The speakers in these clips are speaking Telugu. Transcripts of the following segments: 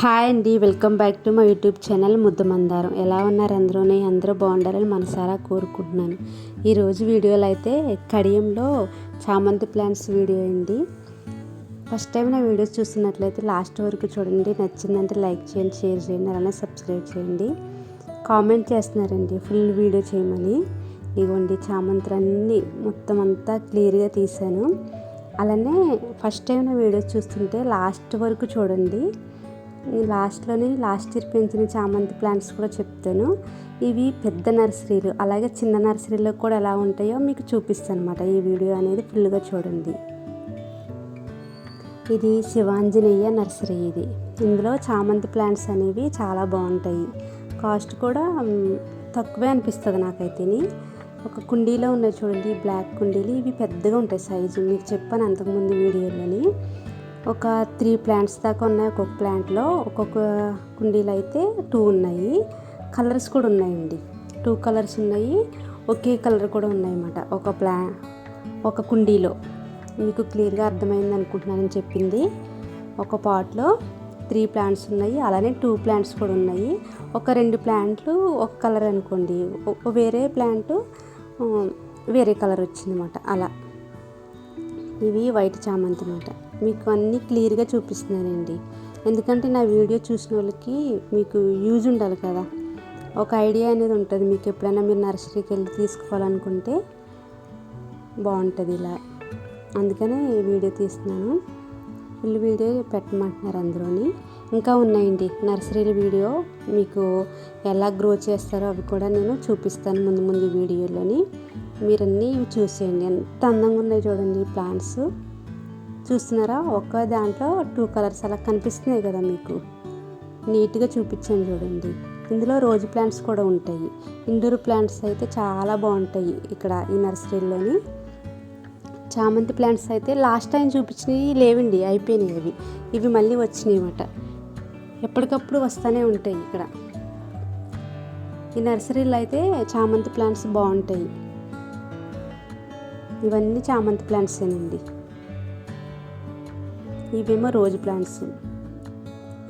హాయ్ అండి వెల్కమ్ బ్యాక్ టు మా యూట్యూబ్ ఛానల్ ముద్దమందారం. ఎలా ఉన్నారు అందరూ? అందరూ బాగుండాలని మనసారా కోరుకుంటున్నాను. ఈరోజు వీడియోలో అయితే కడియంలో చామంతి ప్లాంట్స్ వీడియో అండి. ఫస్ట్ టైం నా వీడియోస్ చూస్తున్నట్లయితే లాస్ట్ వరకు చూడండి. నచ్చిందంటే లైక్ చేయండి షేర్ చేయండి అలానే సబ్స్క్రైబ్ చేయండి. కామెంట్ చేస్తున్నారండి ఫుల్ వీడియో చేయమని. ఇదిగోండి చామంతులన్నీ మొత్తం అంతా క్లియర్గా తీశాను. అలానే ఫస్ట్ టైం నా వీడియోస్ చూస్తుంటే లాస్ట్ వరకు చూడండి. ఈ లాస్ట్లోనే లాస్ట్ ఇయర్ పెంచిన చామంతి ప్లాంట్స్ కూడా చెప్తాను. ఇవి పెద్ద నర్సరీలు అలాగే చిన్న నర్సరీలో కూడా ఎలా ఉంటాయో మీకు చూపిస్తాను అనమాట ఈ వీడియో అనేది ఫుల్గా చూడండి. ఇది శివాంజనేయ నర్సరీ ఇది. ఇందులో చామంతి ప్లాంట్స్ అనేవి చాలా బాగుంటాయి. కాస్ట్ కూడా తక్కువే అనిపిస్తుంది నాకైతే ఒక కుండీలో ఉన్నాయి చూడండి బ్లాక్ కుండీలు. ఇవి పెద్దగా ఉంటాయి సైజు. మీకు చెప్పాను అంతకుముందు వీడియోలోని. ఒక త్రీ ప్లాంట్స్ దాకా ఉన్నాయి. ఒక్కొక్క ప్లాంట్లో ఒక్కొక్క కుండీలు అయితే టూ ఉన్నాయి. కలర్స్ కూడా ఉన్నాయండి. టూ కలర్స్ ఉన్నాయి. ఒకే కలర్ కూడా ఉన్నాయన్నమాట. ఒక ప్లా ఒక కుండీలో. మీకు క్లియర్గా అర్థమైంది అనుకుంటున్నానని చెప్పింది. ఒక పాట్లో త్రీ ప్లాంట్స్ ఉన్నాయి. అలానే టూ ప్లాంట్స్ కూడా ఉన్నాయి. ఒక రెండు ప్లాంట్లు ఒక కలర్ అనుకోండి. వేరే ప్లాంట్ వేరే కలర్ వచ్చిందన్నమాట. అలా. ఇవి వైట్ చామంతి అన్నమాట. మీకు అన్నీ క్లియర్గా చూపిస్తున్నానండి ఎందుకంటే నా వీడియో చూసిన వాళ్ళకి మీకు యూజ్ ఉండాలి కదా. ఒక ఐడియా అనేది ఉంటుంది. మీకు ఎప్పుడైనా మీరు నర్సరీకి వెళ్ళి తీసుకోవాలనుకుంటే బాగుంటుంది ఇలా. అందుకనే వీడియో తీస్తున్నాను. ఫుల్ వీడియో పెట్టమంటున్నారు అందులోని ఇంకా ఉన్నాయండి. నర్సరీల వీడియో మీకు ఎలా గ్రో చేస్తారో అవి కూడా నేను చూపిస్తాను ముందు ముందు వీడియోలోని. మీరన్నీ ఇవి చూసేయండి. ఎంత అందంగా ఉన్నాయి చూడండి ప్లాంట్స్. చూస్తున్నారా? ఒక్క దాంట్లో టూ కలర్స్ అలా కనిపిస్తున్నాయి కదా మీకు. నీట్గా చూపించాను చూడండి. ఇందులో రోజు ప్లాంట్స్ కూడా ఉంటాయి. ఇండోర్ ప్లాంట్స్ అయితే చాలా బాగుంటాయి ఇక్కడ ఈ నర్సరీలోని. చామంతి ప్లాంట్స్ అయితే లాస్ట్ టైం చూపించినవి లేవండి అయిపోయినాయి అవి. ఇవి మళ్ళీ వచ్చినాయి అన్నమాట. ఎప్పటికప్పుడు వస్తూనే ఉంటాయి ఇక్కడ. ఈ నర్సరీలో అయితే చామంతి ప్లాంట్స్ బాగుంటాయి. ఇవన్నీ చామంతి ప్లాంట్సేనండి. ఇవేమో రోజ్ ప్లాంట్స్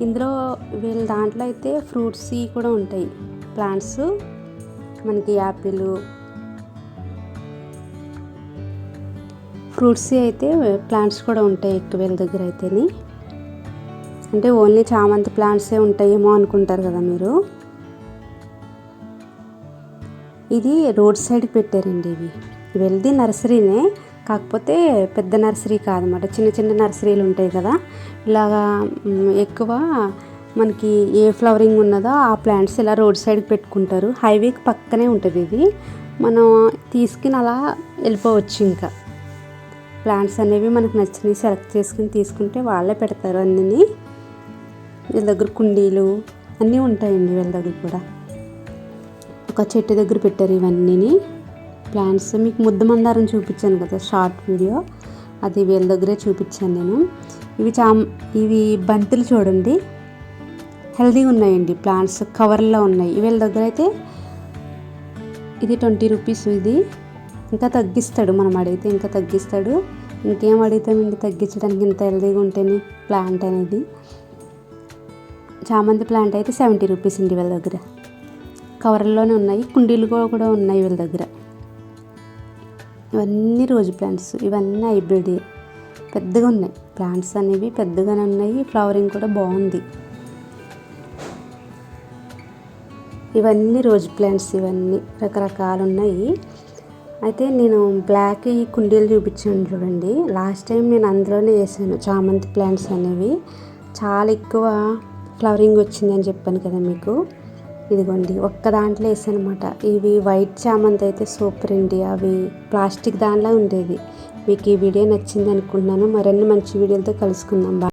ఇందులో వీళ్ళ దాంట్లో అయితే ఫ్రూట్స్ కూడా ఉంటాయి. ప్లాంట్స్ మనకి యాపిల్. ఫ్రూట్స్ అయితే ప్లాంట్స్ కూడా ఉంటాయి ఎక్కువ వీళ్ళ దగ్గర అయితేని. అంటే ఓన్లీ చామంతి ప్లాంట్సే ఉంటాయేమో అనుకుంటారు కదా మీరు. ఇది రోడ్ సైడ్ పెట్టారండి ఇవి. వెళ్ళి నర్సరీనే. కాకపోతే పెద్ద నర్సరీ కాదన్నమాట. చిన్న చిన్న నర్సరీలు ఉంటాయి కదా. ఇలాగా ఎక్కువ మనకి ఏ ఫ్లవరింగ్ ఉన్నదో ఆ ప్లాంట్స్ ఇలా రోడ్ సైడ్కి పెట్టుకుంటారు. హైవేకి పక్కనే ఉంటుంది ఇది. మనం తీసుకుని అలా వెళ్ళిపోవచ్చు ఇంకా. ప్లాంట్స్ అనేవి మనకు నచ్చినవి సెలెక్ట్ చేసుకుని తీసుకుంటే వాళ్ళే పెడతారు అన్నీ వీళ్ళ దగ్గర కుండీలు అన్నీ ఉంటాయండి వీళ్ళ దగ్గర కూడా. ఒక చెట్టు దగ్గర పెట్టారు ఇవన్నీ ప్లాంట్స్ మీకు ముద్ద మందారం చూపించాను కదా షార్ట్ వీడియో అది వీళ్ళ దగ్గరే చూపించాను నేను. ఇవి చా ఇవి బంతులు చూడండి. హెల్దీగా ఉన్నాయండి ప్లాంట్స్ కవర్లో ఉన్నాయి. వీళ్ళ దగ్గర అయితే ఇది ట్వంటీ రూపీస్ ఇది. ఇంకా తగ్గిస్తాడు మనం అడిగితే ఇంకా తగ్గిస్తాడు. ఇంకేం అడుగుతామండి తగ్గించడానికి ఇంత హెల్దీగా ఉంటేనే ప్లాంట్ అనేది. చామంతి ప్లాంట్ అయితే సెవెంటీ రూపీస్ అండి వీళ్ళ దగ్గర. కవర్లోనే ఉన్నాయి కుండీలు కూడా ఉన్నాయి వీళ్ళ దగ్గర. ఇవన్నీ రోజు ప్లాంట్స్ ఇవన్నీ హైబ్రిడ్. పెద్దగా ఉన్నాయి. ప్లాంట్స్ అనేవి పెద్దగానే ఉన్నాయి. ఫ్లవరింగ్ కూడా బాగుంది. ఇవన్నీ రోజు ప్లాంట్స్ ఇవన్నీ రకరకాలు ఉన్నాయి. అయితే నేను బ్లాక్ ఈ కుండీలు చూపించాను చూడండి. లాస్ట్ టైం నేను అందులోనే వేసాను చామంతి ప్లాంట్స్ అనేవి. చాలా ఎక్కువ ఫ్లవరింగ్ వచ్చిందని చెప్పాను కదా మీకు. ఇదిగోండి ఒక్క దాంట్లో వేసానమాట. ఇవి వైట్ చామంతి అయితే సూపర్ అండి. అవి ప్లాస్టిక్ దానిలో ఉండేవి. మీకు ఈ వీడియో నచ్చింది అనుకుంటున్నాను. మరిన్ని మంచి వీడియోలతో కలుసుకుందాం.